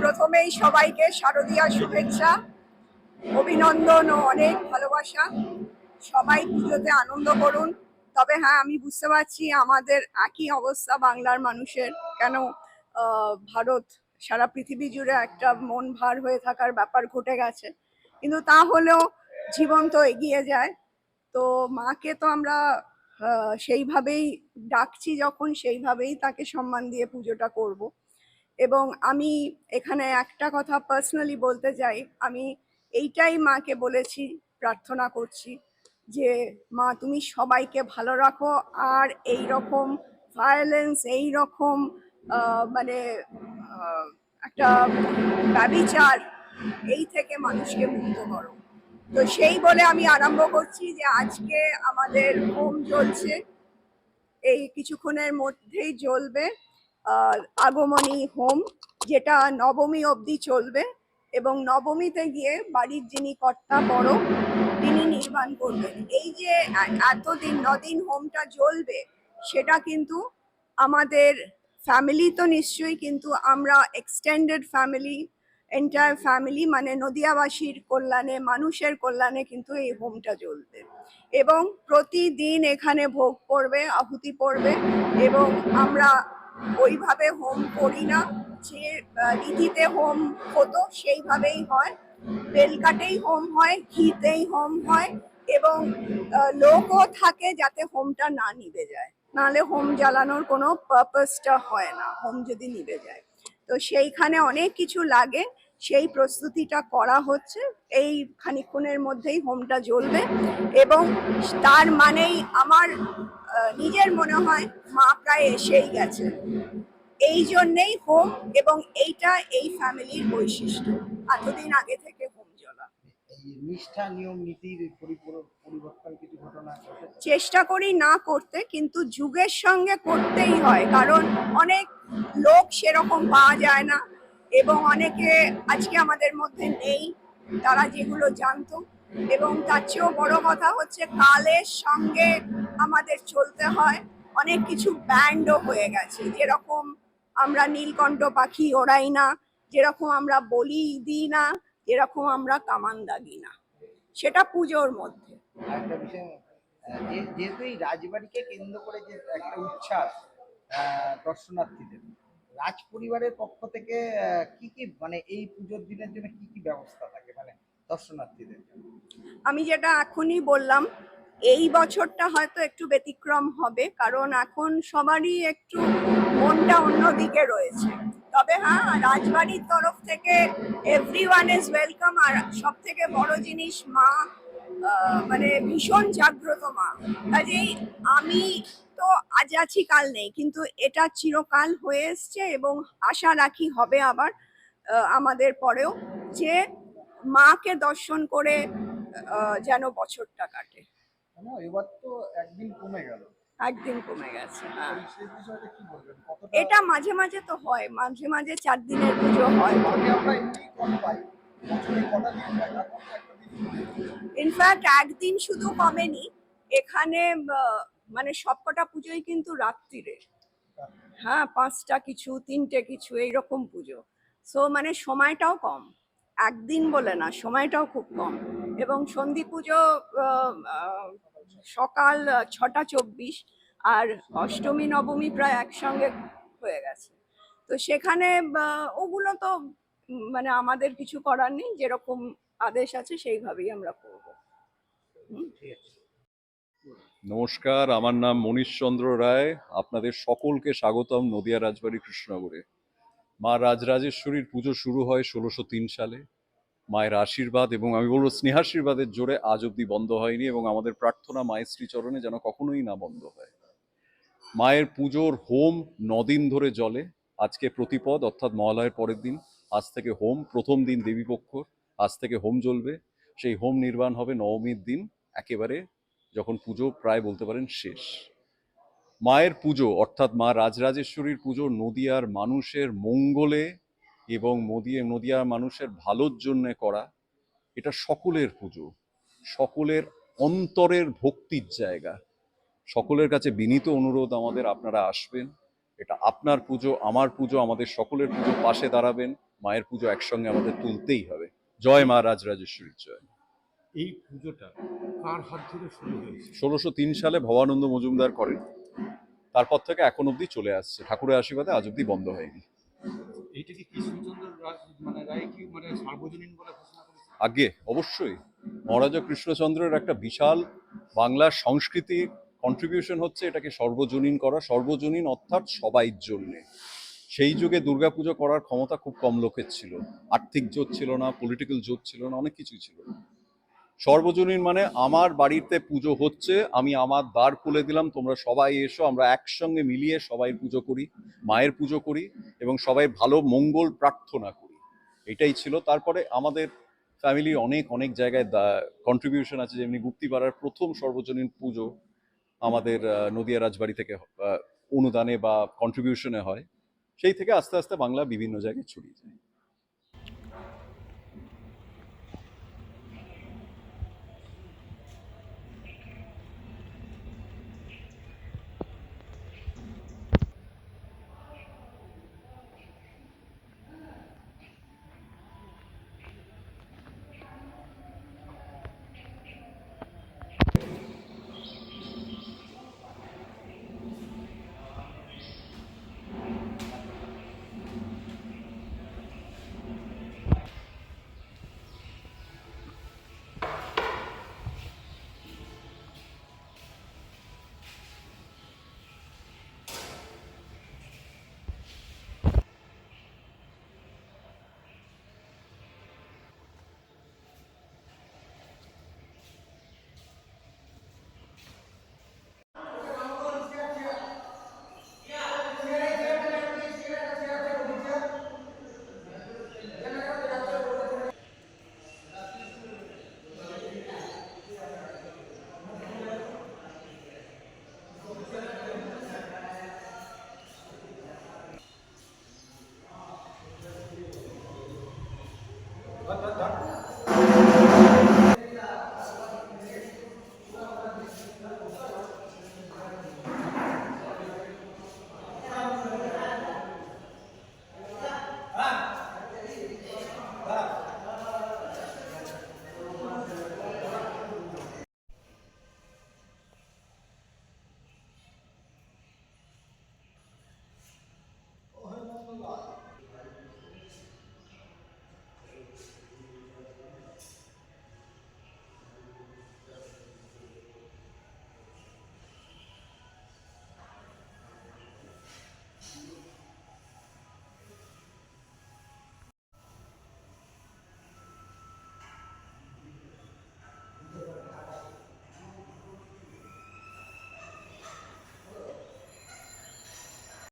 প্রথমেই সবাইকে শারদীয়া শুভেচ্ছা, অভিনন্দন ও অনেক ভালোবাসা। সবাই পুজোতে আনন্দ করুন। তবে হ্যাঁ আমি বুঝতে পারছি আমাদের একই অবস্থা বাংলার মানুষের। কেন ভারত, সারা পৃথিবী জুড়ে একটা মন ভার হয়ে থাকার ব্যাপার ঘটে গেছে। কিন্তু তা হলেও জীবন তো এগিয়ে যায়। তো মাকে তো আমরা সেইভাবেই ডাকছি যখন, সেইভাবেই তাকে সম্মান দিয়ে পুজোটা করব। এবং আমি এখানে একটা কথা পার্সোনালি বলতে চাই, আমি এইটাই মাকে বলেছি, প্রার্থনা করছি যে, মা, তুমি সবাইকে ভালো রাখো আর এই রকম ভায়োলেন্স এই রকম মানে একটা ব্যবিচার, এই থেকে মানুষকে মুক্ত করো। তো সেই বলে আমি আরম্ভ করছি যে আজকে আমাদের হোম চলছে এই কিছুক্ষণের মধ্যেই জ্বলবে আগমনী হোম, যেটা নবমী অবধি চলবে এবং নবমীতে গিয়ে বাড়ির যিনি কর্তা বড়, তিনি নির্মাণ করবেন। এই যে এতদিন, নদিন হোমটা জ্বলবে, সেটা কিন্তু আমাদের ফ্যামিলি তো নিশ্চয়ই, কিন্তু আমরা এক্সটেন্ডেড ফ্যামিলি এন্টায়ার ফ্যামিলি মানে নদিয়াবাসীর কল্যাণে, মানুষের কল্যাণে কিন্তু এই হোমটা চলবে। এবং প্রতিদিন এখানে ভোগ পড়বে, আহুতি পড়বে এবং আমরা ওইভাবে হোম করি না। যে রীতিতে হোম হতো সেইভাবেই হয়। বেলকাটেই হোম হয়, ঘিতেই হোম হয় এবং লোকও থাকে যাতে হোমটা না নিভে যায়। নাহলে হোম জ্বালানোর কোনো পারপাসটা হয় না, হোম যদি নিভে যায়। তো সেইখানে অনেক কিছু লাগে। সেই প্রস্তুতিটা করা হচ্ছে। এই খানিক্ষণের মধ্যেই হোমটা জ্বলবে এবং তার মানেই আমার নিজের মনে হয় মা প্রায় এসেই গেছে। এই জন্যেই হোম এবং এইটা এই ফ্যামিলির বৈশিষ্ট্য। এতদিন আগে থেকে হোম জ্বলা। নিষ্ঠা নিয়ম নীতির পরিবর্তন কিছু ঘটনা চেষ্টা করি না করতে কিন্তু যুগের সঙ্গে করতেই হয়। কারণ অনেক লোক সেরকম পাওয়া যায় না এবং অনেকে আজকে আমাদের মধ্যে নেই, তারা যেগুলো জানতো। এবং তার চেয়েও বড় কথা হচ্ছে কালের সঙ্গে আমাদের চলতে হয়। অনেক কিছু ব্যান্ডও হয়ে গেছে। যেরকম আমরা নীলকণ্ঠ পাখি ওড়াই না, যেরকম আমরা বলি দিই না, যেরকম আমরা কামান দাগি না। সেটা পুজোর মধ্যে। যেহেতু এই রাজবাড়িকে কেন্দ্র করে যে একটা উচ্ছ্বাস দর্শনার্থীদের রাজ পরিবারের পক্ষ থেকে কি কি মানে এই পুজোর দিনের জন্য কি কি ব্যবস্থা থাকে মানে দর্শনার্থীদের? আমি যেটা এখনই বললাম, এই বছরটা হয়তো একটু ব্যতিক্রম হবে, কারণ এখন সবারই একটু মনটা অন্যদিকে রয়েছে তবে হ্যাঁ রাজবাড়ির তরফ থেকে এভরি ওয়ান ইজ ওয়েলকাম আর সব থেকে বড় জিনিস মা মানে ভীষণ জাগ্রত মা। কাজেই আমি তো আজ আছি কাল নেই কিন্তু এটা চিরকাল হয়ে এসছে এবং আশা রাখি হবে আবার আমাদের পরেও যে মাকে দর্শন করে যেন বছরটা কাটে। এবার তো একদিন কমে গেল। একদিন কমে গেছে হ্যাঁ। এটা মাঝে মাঝে তো হয় মাঝে মাঝে চার দিনের পুজো হয়। ইনফ্যাক্ট একদিন শুধু কমেনি, এখানে মানে সবকটা পুজোই কিন্তু রাত্রিরে। হ্যাঁ পাঁচটা কিছু, তিনটে কিছু, এইরকম পুজো। সো মানে সময়টাও কম। একদিন বলে না, সময়টাও খুব কম। এবং সন্ধি পুজো সকাল ছটা চব্বিশ আর অষ্টমী, নবমী প্রায় একসঙ্গে হয়ে গেছে। তো সেখানে ওগুলো তো মানে আমাদের কিছু করার নেই, যেরকম আদেশ আছে সেইভাবেই আমরা করব। নমস্কার, আমার নাম মনীশ চন্দ্র রায়। আপনাদের সকলকে স্বাগতম নদিয়া রাজবাড়ি কৃষ্ণনগরে। মা রাজরাজেশ্বরীর পুজো শুরু হয় ষোলোশো তিন সালে। মায়ের আশীর্বাদ এবং আমি বলব স্নেহাশীর্বাদের জোরে আজ অব্দি বন্ধ হয়নি এবং আমাদের প্রার্থনা মায়ের শ্রীচরণে যেন কখনোই না বন্ধ হয়। মায়ের পুজোর হোম নদিন ধরে জলে আজকে প্রতিপদ, অর্থাৎ মহালয়ের পরের দিন। আজ থেকে হোম, প্রথম দিন দেবীপক্ষ আজ থেকে হোম জ্বলবে। সেই হোম নির্বাণ হবে নবমীর দিন, একেবারে যখন পুজো প্রায় বলতে পারেন শেষ। মায়ের পুজো, অর্থাৎ মা রাজরাজেশ্বরীর পুজো, নদিয়ার মানুষের মঙ্গলে এবং নদিয়া নদিয়ার মানুষের ভালোর জন্যে করা, এটা সকলের পুজো, সকলের অন্তরের ভক্তির জায়গা। সকলের কাছে বিনীত অনুরোধ আমাদের, আপনারা আসবেন, এটা আপনার পুজো, আমার পুজো, আমাদের সকলের পুজো পাশে দাঁড়াবেন। মায়ের পুজো একসঙ্গে আমাদের তুলতেই হবে। জয় মা রাজরাজেশ্বরীর জয়। এই পুজোটা কার হাত ধরে শুরু হয়েছে? ষোলোশো তিন সালে ভবানন্দ মজুমদার করেন। তারপর থেকে এখন অবধি চলে আসছে। ঠাকুরের আশীর্বাদে আজ অবধি বন্ধ হয়নি। মানে রায় কি মানে সার্বজনীন বলে ঘোষণা আগে অবশ্যই মহারাজা কৃষ্ণচন্দ্রের একটা বিশাল বাংলার সংস্কৃতির কন্ট্রিবিউশন হচ্ছে এটাকে সর্বজনীন করা। সর্বজনীন অর্থাৎ সবাইর জন্যে। সেই যুগে দুর্গাপুজো করার ক্ষমতা খুব কম লোকের ছিল। আর্থিক জোট ছিল না পলিটিক্যাল জোট ছিল না, অনেক কিছুই ছিল। সর্বজনীন মানে আমার বাড়িতে পুজো হচ্ছে, আমি আমার দ্বার খুলে দিলাম, তোমরা সবাই এসো, আমরা একসঙ্গে মিলিয়ে সবাই পুজো করি, মায়ের পুজো করি এবং সবাই ভালো মঙ্গল প্রার্থনা করি। এটাই ছিল। তারপরে আমাদের ফ্যামিলির অনেক অনেক জায়গায় কন্ট্রিবিউশন আছে, যেমনি গুপ্তিপাড়ার প্রথম সর্বজনীন পুজো আমাদের নদিয়া রাজবাড়ি থেকে অনুদানে বা কন্ট্রিবিউশনে হয়। সেই থেকে আস্তে আস্তে বাংলা বিভিন্ন জায়গায় ছড়িয়ে যায়।